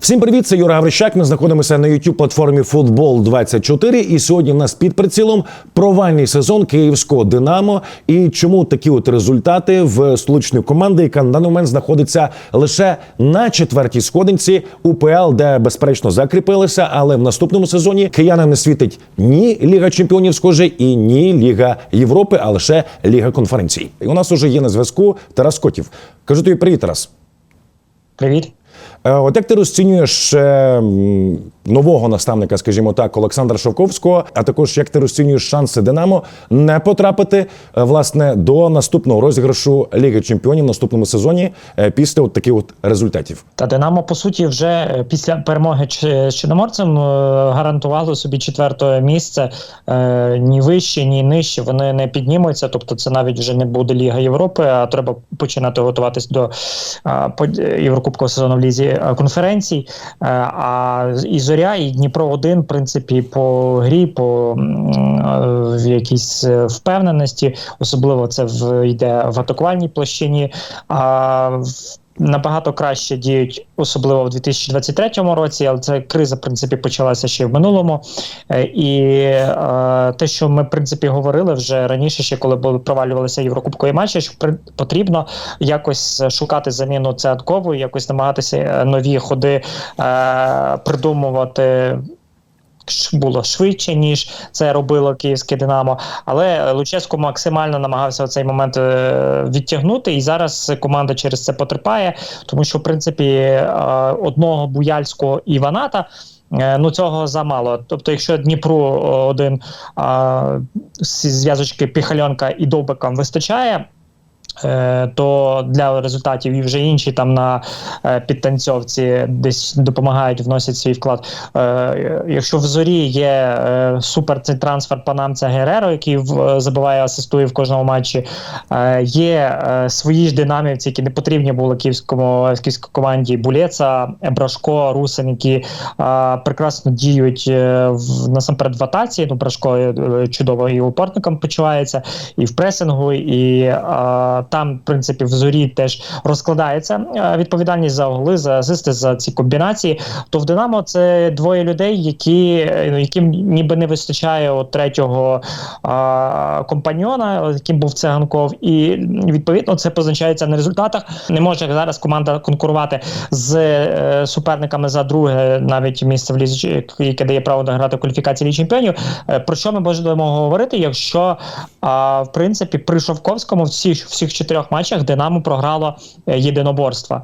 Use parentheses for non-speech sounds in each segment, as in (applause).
Всім привіт, це Юра Гаврищак. Ми знаходимося на youtube платформі Футбол 24 І сьогодні в нас під прицілом провальний сезон київського Динамо. І чому такі от результати в столичної команди, яка на даний момент знаходиться лише на четвертій сходинці УПЛ, де безперечно закріпилися. Але в наступному сезоні киянам не світить ні Ліга Чемпіонів, схоже, і ні Ліга Європи, а лише Ліга конференцій. І у нас уже є на зв'язку Тарас Котів. Кажу тобі привіт, Тарас. Привіт. Е, От як ти розцінюєш е, нового наставника, скажімо так, Олександра Шовковського, а також як ти розцінюєш шанси Динамо не потрапити е, власне до наступного розіграшу Ліги Чемпіонів в наступному сезоні після от таких от результатів? Та Динамо, по суті, вже після перемоги з Чорноморцем гарантувало собі четверте місце. Ні вище, ні нижче вони не піднімуться. Тобто, це навіть вже не буде Ліга Європи, а треба починати готуватись до Єврокубкового сезону в лізі е, конференцій. Е, А і Зоря, і Дніпро 1 в принципі, по грі, по е, в якійсь впевненості, особливо це в йде в атакувальній площині. А в набагато краще діють, особливо в 2023 році, але це криза, в принципі, почалася ще в минулому. Е, І е, те, що ми в принципі говорили вже раніше, ще коли провалювалися єврокубкові матчі, що потрібно якось шукати заміну Цеаткову, якось намагатися е, нові ходи е, придумувати. Було швидше, ніж це робило київське Динамо. Але Луческо максимально намагався цей момент е, відтягнути, і зараз команда через це потерпає, тому що в принципі е, одного буяльського і Ваната. е, Ну, цього замало. Тобто, якщо Дніпру один а, зв'язочки Піхальонка і Довбикам вистачає, то для результатів і вже інші там на е, підтанцьовці десь допомагають, вносять свій вклад. Е, Якщо в зорі є е, супер цей трансфер панамця Гереро, який забиває, асистує в кожному матчі, е, є е, свої ж динамівці, які не потрібні були київському київській команді Булеца, Брашко, Русин, які е, прекрасно діють е, в насамперед в атаці. Ну, Брашко е, чудово і опорником почувається, і в пресингу, і е, там, в принципі, в зорі теж розкладається е, відповідальність за голи, за асисти, за ці комбінації. То в Динамо це двоє людей, які е, ну, яким ніби не вистачає от третього а, компаньйона, яким був циганков, і відповідно це позначається на результатах. Не може зараз команда конкурувати з е, суперниками за друге, навіть місце в лізі, яке дає право награти в кваліфікації чемпіонів. Е, Про що ми можемо говорити, якщо а, в принципі при Шовковському всіх всіх чотирьох матчах Динамо програло єдиноборство. єдиноборства.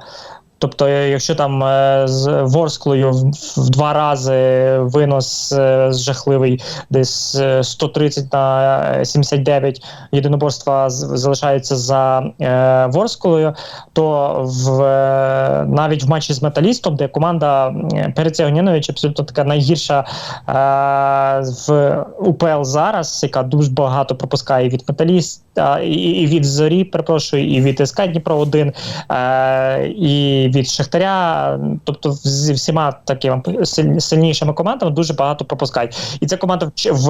Тобто, якщо там е, з Ворсклою в, два рази винос е, жахливий, десь е, 130 на е, 79 єдиноборства залишається за Ворсклою, то в, навіть в матчі з металістом, де команда Переця Гонінович абсолютно така найгірша в УПЛ зараз, яка дуже багато пропускає від металіста і, від зорі, перепрошую, і від СК Дніпро 1 е, і від Шахтаря. Тобто, з всіма такими сильнішими командами дуже багато пропускають. І ця команда, в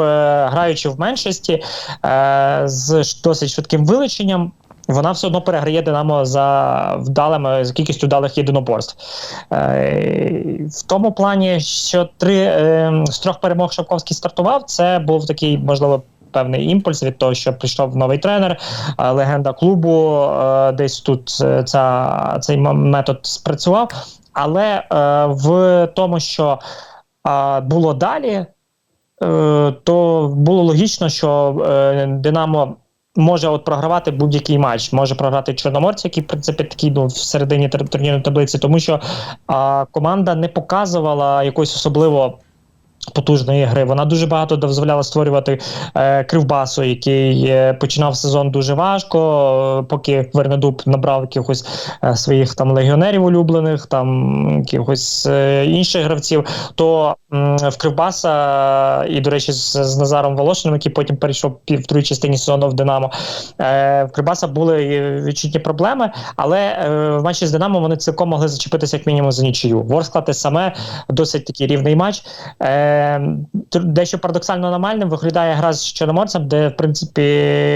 граючи в меншості е, з досить швидким вилученням. Вона все одно переграє Динамо за вдалими за кількістю вдалих єдиноборств. Е, в тому плані, що три е, з трьох перемог Шапковський стартував, це був такий, можливо, певний імпульс від того, що прийшов новий тренер, е, легенда клубу. е, Десь тут е, ця, цей метод спрацював. Але в тому, що було далі, то було логічно, що Динамо. Може от програвати будь-який матч, може програти Чорноморці, який в принципі такий ну, в середині тур- турнірної таблиці, тому що а, команда не показувала якоїсь особливо потужної гри. Вона дуже багато дозволяла створювати е, кривбасу, який е, починав сезон дуже важко, е, поки Вернедуб набрав якихось е, своїх там легіонерів улюблених, там якихось е, інших гравців. То м, в Кривбаса і, до речі, з, з Назаром Волошиним, який потім перейшов в другій частині сезону в Динамо. Е, в Кривбаса були е, відчутні проблеми, але е, в матчі з Динамо вони цілком могли зачепитися як мінімум за нічию. Ворскла те саме досить такий рівний матч. Е, Е, дещо парадоксально аномальним виглядає гра з Чорноморцем, де, в принципі,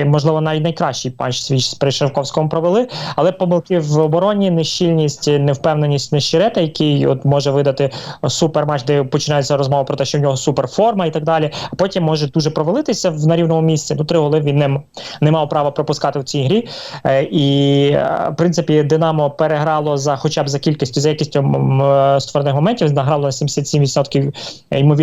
можливо, навіть найкращий матч свій при Шевковському провели, але помилки в обороні, нещільність, невпевненість Нещерета, який от може видати суперматч, де починається розмова про те, що в нього суперформа і так далі. А потім може дуже провалитися в на рівному місці. Ну, три голи він не, не мав права пропускати в цій грі. Е, і, е, в принципі, Динамо переграло за хоча б за кількістю, за якістю м, створених моментів, награло на 77%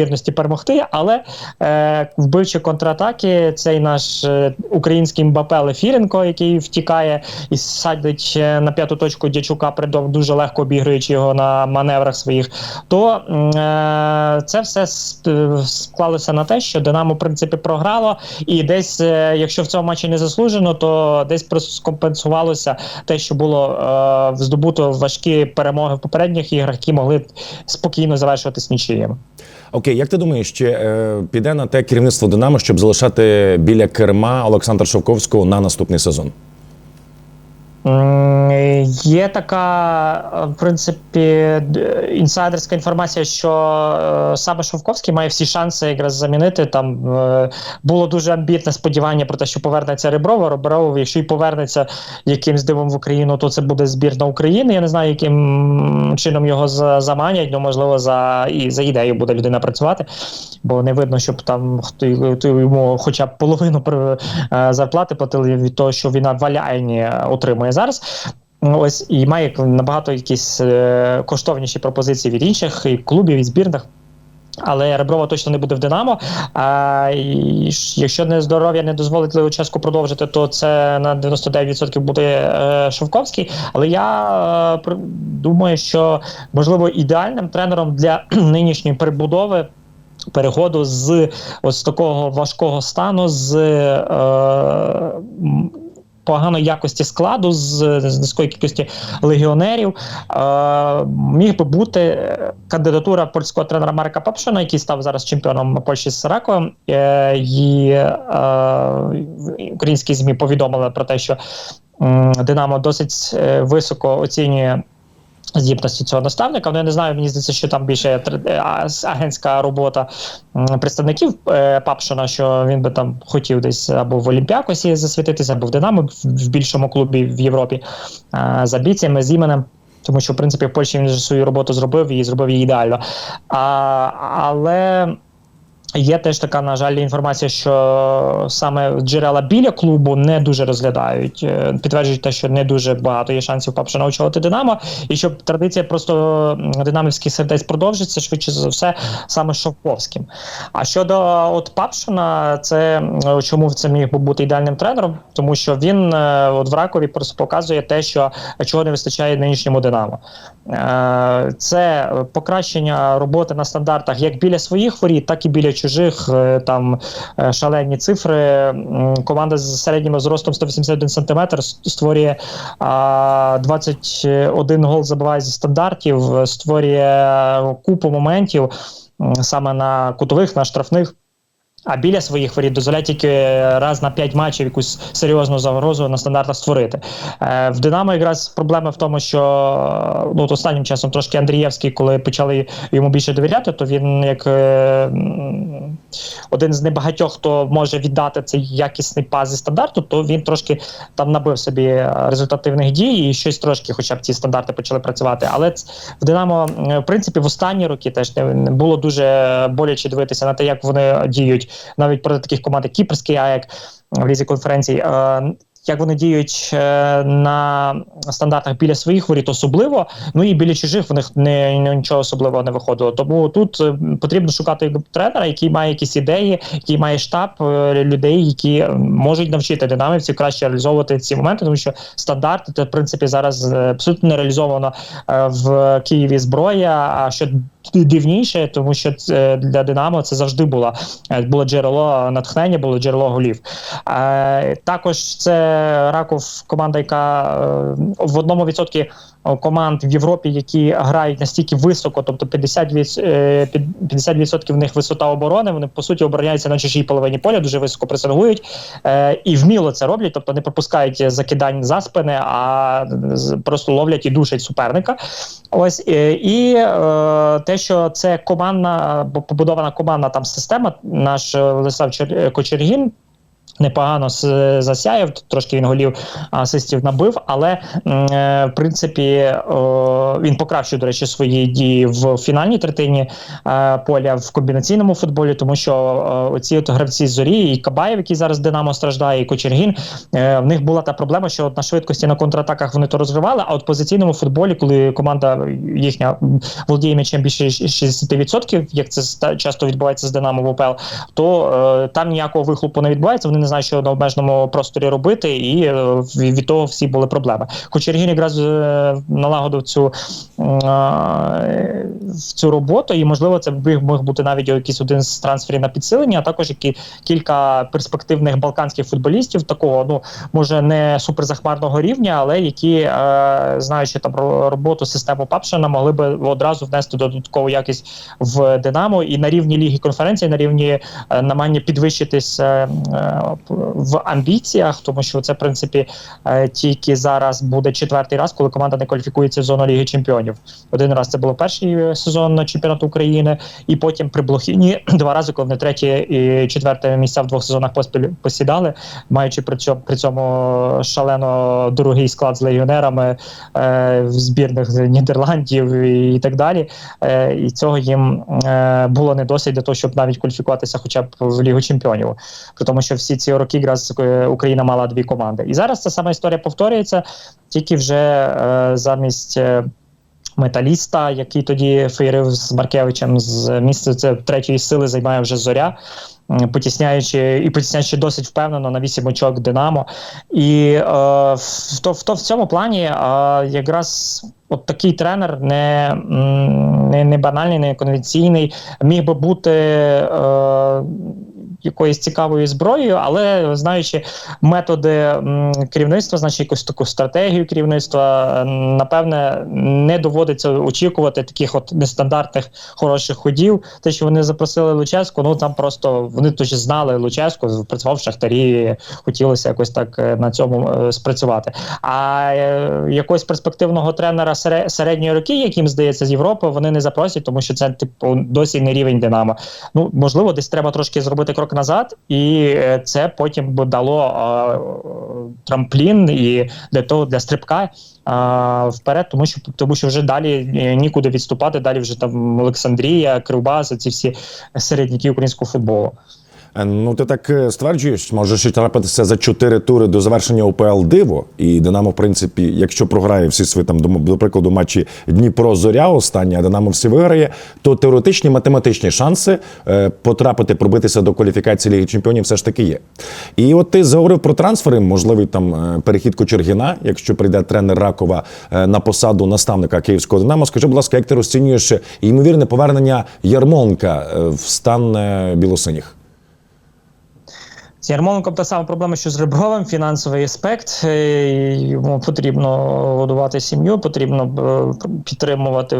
ймовірності перемогти. Але е, вбивчі контратаки, цей наш е, український Мбапе Лефіренко, який втікає і садить е, на п'яту точку Дячука, придов дуже легко обігруючи його на маневрах своїх, то е, це все е, склалося на те, що Динамо, в принципі, програло, і десь, е, якщо в цьому матчі не заслужено, то десь просто скомпенсувалося те, що було е, здобуто важкі перемоги в попередніх іграх, які могли спокійно завершуватись нічиєм. Окей, як ти думаєш, чи е, піде на те керівництво Динамо, щоб залишати біля керма Олександра Шовковського на наступний сезон? М, Є така, е, в принципі, інсайдерська інформація, що е, саме Шовковський має всі шанси якраз замінити. Там е, було дуже амбітне сподівання про те, що повернеться Реброва. Ребров, якщо й повернеться якимсь дивом в Україну, то це буде збірна України. Я не знаю, яким чином його заманять. Ну, можливо, за і за ідею буде людина працювати, бо не видно, щоб там хто хто йому хоча б половину зарплати платили від того, що він в Аляйні отримує зараз. Ось і має набагато якісь е, коштовніші пропозиції від інших і клубів і збірних. Але Реброва точно не буде в Динамо. А якщо не здоров'я не дозволить Леоческу продовжити, то це на 99% буде е, Шовковський. Але я е, думаю, що можливо ідеальним тренером для (clears throat) нинішньої перебудови. Переходу з ось такого важкого стану, з е, поганої якості складу, з, з низької кількості легіонерів, е, міг би бути е, кандидатура польського тренера Марка Папшина, який став зараз чемпіоном Польщі з Сараковим. Е, і е, українські ЗМІ повідомили про те, що Динамо досить е, високо оцінює. Здібності цього наставника, ну я не знаю, мені здається, що там більше е, агентська робота представників Папшона, Папшина, що він би там хотів десь або в Олімпіакосі засвітитися, або в Динамо в, більшому клубі в Європі за з амбіціями, з іменем. Тому що, в принципі, в Польщі він вже свою роботу зробив і зробив її ідеально. А, але Є теж така, на жаль, інформація, що саме джерела біля клубу не дуже розглядають, е, підтверджують те, що не дуже багато є шансів Папшина очолити Динамо, і щоб традиція просто динамівських сердець продовжиться, швидше за все, саме Шовковським. А щодо от Папшина, це чому це міг би бути ідеальним тренером, тому що він е, от в Ракові просто показує те, що чого не вистачає нинішньому Динамо. Е, Це покращення роботи на стандартах як біля своїх воріт, так і біля чужих. Е, Там е, шалені цифри. Команда з середнім зростом 181 см створює а, 21 гол забиває зі стандартів, е, створює купу моментів саме на кутових, на штрафних. А біля своїх воріт дозволяє тільки раз на п'ять матчів якусь серйозну загрозу на стандартах створити. Е, в Динамо якраз проблема в тому, що ну, от останнім часом трошки Андрієвський, коли почали йому більше довіряти, то він як е, один з небагатьох, хто може віддати цей якісний пас зі стандарту, то він трошки там набив собі результативних дій і щось трошки, хоча б ці стандарти почали працювати. Але в Динамо, е, в принципі, в останні роки теж не було дуже боляче дивитися на те, як вони діють навіть проти таких команд, як Кіпрський АЕК в лізі конференцій. Е, як вони діють е, на стандартах біля своїх воріт, особливо, ну і біля чужих в них не, нічого особливого не виходило. Тому тут е, потрібно шукати тренера, який має якісь ідеї, який має штаб е, людей, які е, можуть навчити динамівців краще реалізовувати ці моменти, тому що стандарти в принципі зараз е, абсолютно не реалізовано е, в Києві зброя. А що дивніше, тому що це для Динамо це завжди було, е, було джерело натхнення, було джерело голів. Е, також це Раков команда, яка е, в одному відсотку команд в Європі, які грають настільки високо, тобто 50%, від- е, під- 50% в них висота оборони. Вони по суті обороняються на чужій половині поля, дуже високо пресингують е, і вміло це роблять, тобто не пропускають закидань за спини, а просто ловлять і душать суперника. Ось е, і е, те, що це командна побудована командна там система, наш е, Владислав Кочергін. Непогано засяяв, трошки він голів асистів набив, але е, в принципі він покращує, до речі, свої дії в фінальній третині е, поля в комбінаційному футболі, тому що оці от гравці зорі, і Кабаєв, який зараз Динамо страждає, і Кочергін, е, в них була та проблема, що на швидкості на контратаках вони то розривали, а от позиційному футболі, коли команда їхня володіє м'ячем більше 60%, як це часто відбувається з Динамо в УПЛ, то там ніякого вихлопу не відбувається. Вони не знають, що на обмеженому просторі робити, і е, від того всі були проблеми. Кочергін якраз е, налагодив цю, е, цю роботу, і можливо це міг, бути навіть якийсь один з трансферів на підсилення, а також які кілька перспективних балканських футболістів, такого ну може не суперзахмарного рівня, але які, знаючи там ро- роботу систему Папшина, могли би одразу внести додаткову якість в Динамо і на рівні ліги конференції, на рівні намагання підвищитись в амбіціях, тому що це в принципі е, тільки зараз буде четвертий раз, коли команда не кваліфікується в зону Ліги Чемпіонів. Один раз це було перший е, сезон чемпіонату України, і потім при Блохіні (clears throat) два рази, коли вони третє і четверте місця в двох сезонах поспіль посідали, маючи при цьому при цьому шалено дорогий склад з легіонерами е, в збірних з Нідерландів і, і так далі. Е, і цього їм е, було не досить для того, щоб навіть кваліфікуватися, хоча б в Лігу Чемпіонів. При тому, що всі ці роки якраз е, Україна мала дві команди. І зараз ця сама історія повторюється, тільки вже е, замість. е, Металіста, який тоді феєрив з Маркевичем з місця це третьої сили, займає вже зоря, потісняючи і потісняючи досить впевнено на вісім очок Динамо. І е, в, то, в, то в цьому плані е, якраз от такий тренер не, не, не банальний, не конвенційний, міг би бути. Е, Якоюсь цікавою зброєю, але знаючи методи керівництва, значить якусь таку стратегію керівництва, напевне, не доводиться очікувати таких от нестандартних хороших ходів. Те, що вони запросили Луческу, ну там просто вони точно знали Луческу, працював в шахтарі, хотілося якось так е, на цьому е, спрацювати. А е, якогось перспективного тренера середньої роки, яким здається з Європи, вони не запросять, тому що це типу досі не рівень Динамо. Ну можливо, десь треба трошки зробити крок назад, і е, це потім би дало е, трамплін і для того для стрибка. е, Вперед, тому що тому що вже далі е, нікуди відступати. Далі вже там Олександрія, Кривбас, ці всі середняки українського футболу. Е, Ну, ти так е, стверджуєш, може ще трапитися за чотири тури до завершення УПЛ диво. І Динамо, в принципі, якщо програє всі свої там, до, прикладу, матчі Дніпро Зоря останні, а Динамо всі виграє, то теоретичні математичні шанси е, потрапити, пробитися до кваліфікації Ліги Чемпіонів все ж таки є. І от ти заговорив про трансфери, можливий там перехід Кочергіна, якщо прийде тренер Ракова на посаду наставника Київського Динамо. Скажи, будь ласка, як ти розцінюєш ймовірне повернення Ярмоленка е, в стан білосиніх? З Ярмоленком та сама проблема, що з Ребровим, фінансовий аспект. Е, Йому потрібно годувати сім'ю, потрібно е, підтримувати е,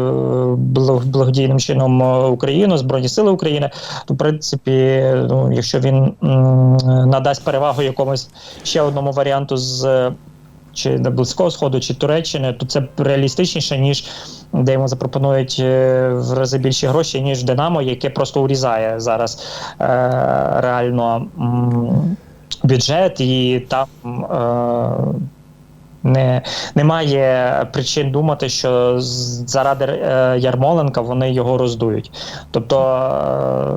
благодійним чином Україну, Збройні Сили України. То, в принципі, ну, якщо він надасть перевагу якомусь ще одному варіанту з. Чи на Близького Сходу, чи Туреччини, то це реалістичніше, ніж де йому запропонують е, в рази більші гроші, ніж Динамо, яке просто урізає зараз е, реально м, бюджет, і там е, не, немає причин думати, що заради е, Ярмоленка вони його роздують. Тобто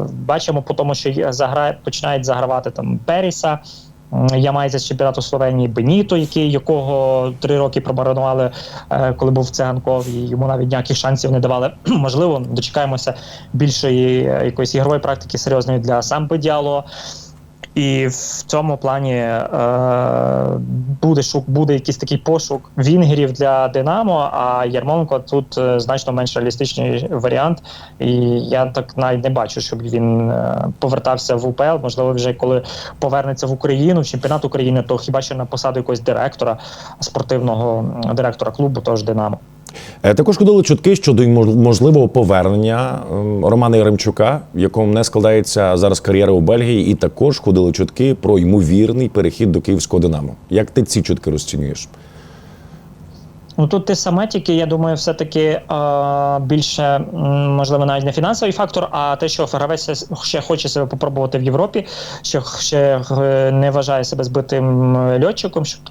е, бачимо по тому, що заграє, починають загравати там Періса. М, Ямайця з чемпіонату Словенії Беніто, який якого три роки промарнували, е, коли був в Циганков, і йому навіть ніяких шансів не давали. (clears throat) Можливо, дочекаємося більшої е, якоїсь ігрової практики серйозної для самби Діало. І в цьому плані е, буде шук, буде якийсь такий пошук вінгерів для Динамо. А Ярмоленко тут е, значно менш реалістичний варіант. І я так навіть не бачу, щоб він е, повертався в УПЛ. Можливо, вже коли повернеться в Україну, в чемпіонат України, то хіба що на посаду якогось директора, спортивного директора клубу, тож Динамо. Е, Також ходили чутки щодо мож- можливого повернення ем, Романа Яремчука, в якому не складається зараз кар'єра у Бельгії, і також ходили чутки про ймовірний перехід до київського Динамо. Як ти ці чутки розцінюєш? Ну тут те саме, тільки я думаю, все-таки е, більше можливо навіть не фінансовий фактор, а те, що гравець ще хоче себе попробувати в Європі, що ще е, не вважає себе збитим льотчиком, щоб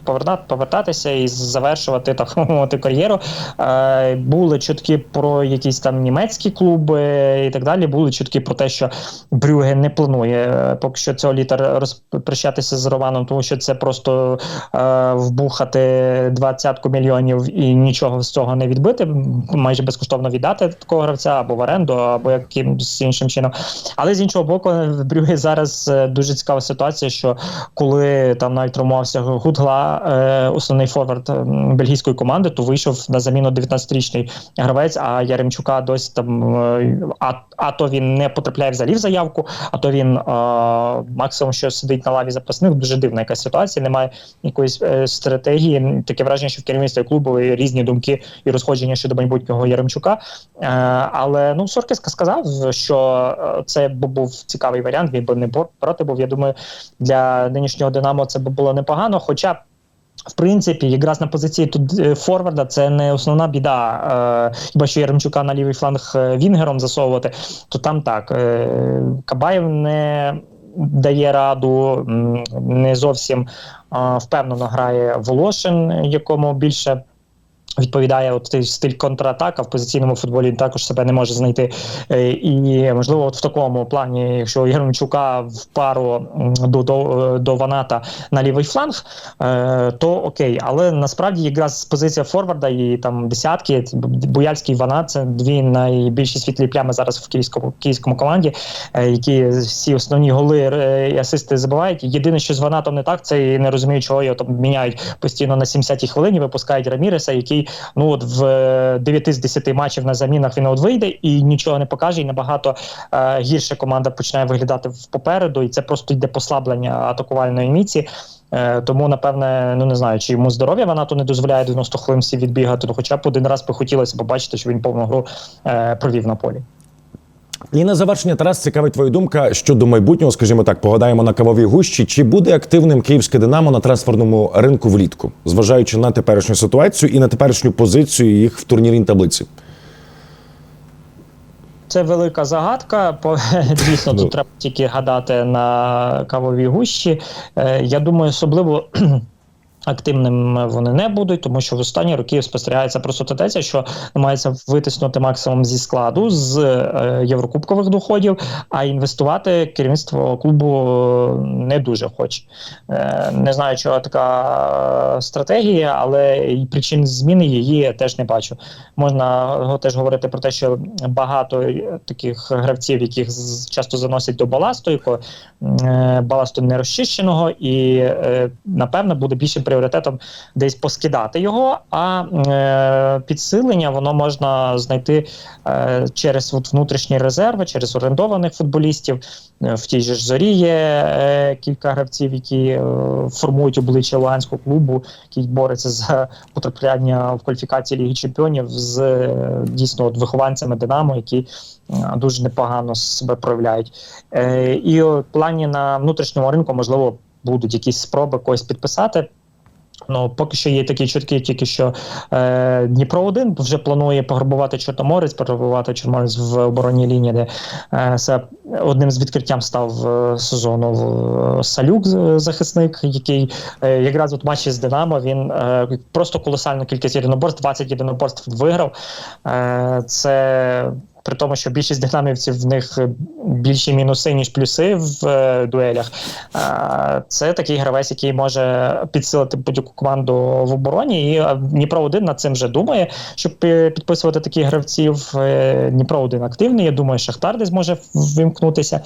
повертатися і завершувати так (laughs) мовити кар'єру. Е, були чутки про якісь там німецькі клуби і так далі. Були чутки про те, що Брюге не планує е, поки що цього літа розпрощатися з Романом, тому що це просто е, вбухати двадцятку мільйонів і нічого з цього не відбити, майже безкоштовно віддати такого гравця або в оренду, або якимось іншим чином. Але з іншого боку, (laughs) в Брюге зараз е, дуже цікава ситуація, що коли там навіть травмувався Гудгла, е, основний форвард бельгійської команди, то вийшов на заміну 19-річний гравець, а Яремчука досі там е, а, а то він не потрапляє взагалі в заявку, а то він е, максимум, що сидить на лаві запасних. Дуже дивна якась ситуація. Немає якоїсь е, стратегії. Таке враження, що в керівництві клубу є різні думки і розходження щодо майбутнього Яремчука. Е, але ну Соркіс сказав, що е, це був цікавий варіант. Він би не проти був. Я думаю, для нинішнього Динамо це б було непогано. Хоча. В принципі, якраз на позиції тут е, форварда це не основна біда. Хіба що Яремчука на лівий фланг вінгером засовувати, то там так. Кабаєв не дає раду, не зовсім впевнено грає Волошин, якому більше. Відповідає от стиль контратака в позиційному футболі він також себе не може знайти. Е, І можливо, от в такому плані, якщо Єрмчука в пару до, до, до Ваната на лівий фланг, е, то окей. Але насправді якраз позиція Форварда і там десятки, Буяльський Ванат це дві найбільші світлі плями зараз в київському київському команді, е, які всі основні голи і асисти забивають. Єдине, що з Ванатом не так, це і не розумію, чого його там міняють постійно на 70-й хвилині, випускають Раміреса, який ну от в е, 9 з 10 матчів на замінах він от вийде і нічого не покаже, і набагато е, гірше команда починає виглядати попереду, і це просто йде послаблення атакувальної міці. Е, тому, напевне, ну не знаю, чи йому здоров'я вона то не дозволяє 90 хвилин всі відбігати, ну хоча б один раз би хотілося побачити, що він повну гру е, провів на полі. І на завершення Тарас цікавить твоя думка щодо майбутнього, скажімо так, погадаємо на кавовій гущі. Чи буде активним київське Динамо на трансферному ринку влітку, зважаючи на теперішню ситуацію і на теперішню позицію їх в турнірній таблиці? Це велика загадка. (laughs) Дійсно Ну. тут треба тільки гадати на кавовій гущі. Е, Я думаю, особливо. Активним вони не будуть, тому що в останні роки спостерігається просто тенденція, що намагається витиснути максимум зі складу з е, єврокубкових доходів, а інвестувати керівництво клубу е, не дуже хоче. Е, не знаю, чого така стратегія, але і причин зміни її теж не бачу. Можна теж говорити про те, що багато таких гравців, яких часто заносять до баласту, е, баласту не розчищеного, і напевно буде більше більшим пріоритетом десь поскидати його. А е, підсилення воно можна знайти е, через от, внутрішні резерви, через орендованих футболістів. Е, В тій же ж зорі є е, кілька гравців, які е, формують обличчя Луганського клубу, який бореться за потрапляння в кваліфікації Ліги Чемпіонів з е, дійсно от, вихованцями Динамо, які е, дуже непогано себе проявляють. Е, і в плані на внутрішньому ринку, можливо, будуть якісь спроби когось підписати. Ну, поки що є такі чутки, тільки що е, Дніпро 1 вже планує пограбувати Чорноморець, пограбувати Чорноморець в оборонній лінії, де е, це одним з відкриттям став е, сезону е, Салюк, захисник, який е, якраз от матчі з Динамо він е, просто колосальну кількість єдиноборств, 20 єдиноборств виграв. Е, це при тому, що більшість динамівців в них е, більші мінуси, ніж плюси в е, дуелях. Е, це такий гравець, який може підсилити будь-яку команду в обороні. І е, Дніпро 1 над цим вже думає, щоб е, підписувати таких гравців. Е, Дніпро 1 активний. Я думаю, Шахтар десь може вимкнутися.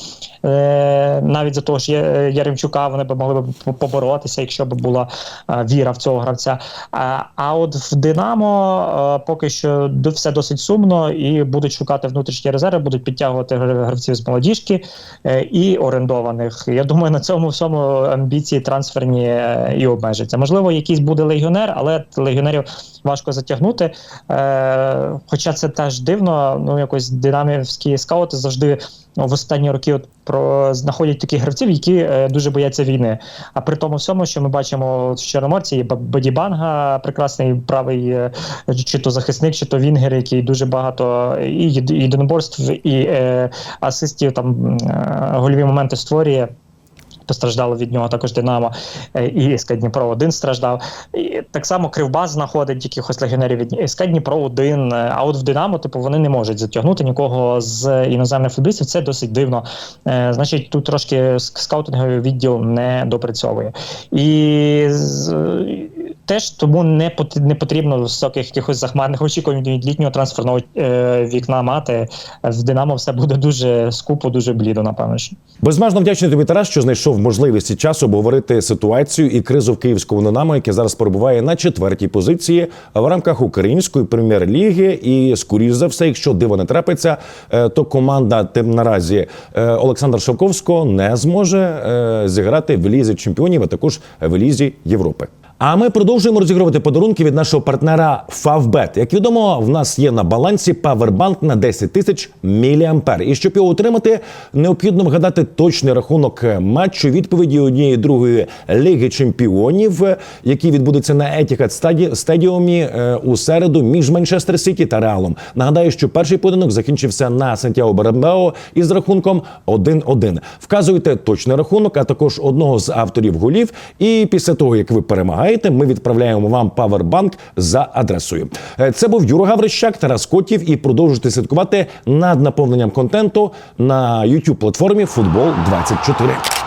Е, навіть за того ж Яремчука вони б могли б поборотися, якщо б була е, віра в цього гравця. А, а от в Динамо е, поки що все досить сумно і будуть шукати внутрішні резерви, будуть підтягувати гравців з молодіжки е, і орендованих. Я думаю, на цьому всьому амбіції трансферні е, і обмежаться. Можливо, якийсь буде легіонер, але легіонерів важко затягнути. Е, хоча це теж дивно, ну якось динамівські скаути завжди ну, в останні роки от про знаходять таких гравців, які е, дуже бояться війни. А при тому всьому, що ми бачимо в Чорноморці, є Бодібанга, прекрасний правий е, чи то захисник, чи то Вінгер, який дуже багато і єди- єдиноборств, і е, асистів там е, гольові моменти створює. Постраждало від нього також Динамо е, і СК Дніпро 1 страждав. І так само Кривбас знаходить якихось легіонерів від СК Дніпро 1. е, А от в Динамо, типу, вони не можуть затягнути нікого з іноземних футболістів. Це досить дивно. Е, значить, тут трошки скаутинговий відділ не допрацьовує. І теж тому не не потрібно високих якихось захмарних очікувань від літнього трансферного е, вікна мати. В Динамо все буде дуже скупо, дуже блідо, напевно. що. Безмежно вдячний тобі, Тарас, що знайшов можливість і часу обговорити ситуацію і кризу в київському Динамо, яке зараз перебуває на четвертій позиції в рамках української прем'єр-ліги. І скоріш за все, якщо диво не трапиться, е, то команда тим наразі е, Олександра Шовковського не зможе е, зіграти в лізі чемпіонів, а також в лізі Європи. А ми продовжуємо розігрувати подарунки від нашого партнера Favbet. Як відомо, в нас є на балансі павербанк на 10 тисяч міліампер. І щоб його отримати, необхідно вгадати точний рахунок матчу відповіді однієї другої ліги чемпіонів, е, який відбудеться на Стаді- стадіумі е, у середу між Манчестер Сіті та Реалом. Нагадаю, що перший поєдинок закінчився на Сантьяго Бернбео із рахунком 1-1. Вказуйте точний рахунок, а також одного з авторів голів. І після того, як ви перемагаєте, ми відправляємо вам павербанк за адресою. Е, Це був Юра Гаврищак, Тарас Котів. І продовжуйте слідкувати над наповненням контенту на youtube платформі Футбол 24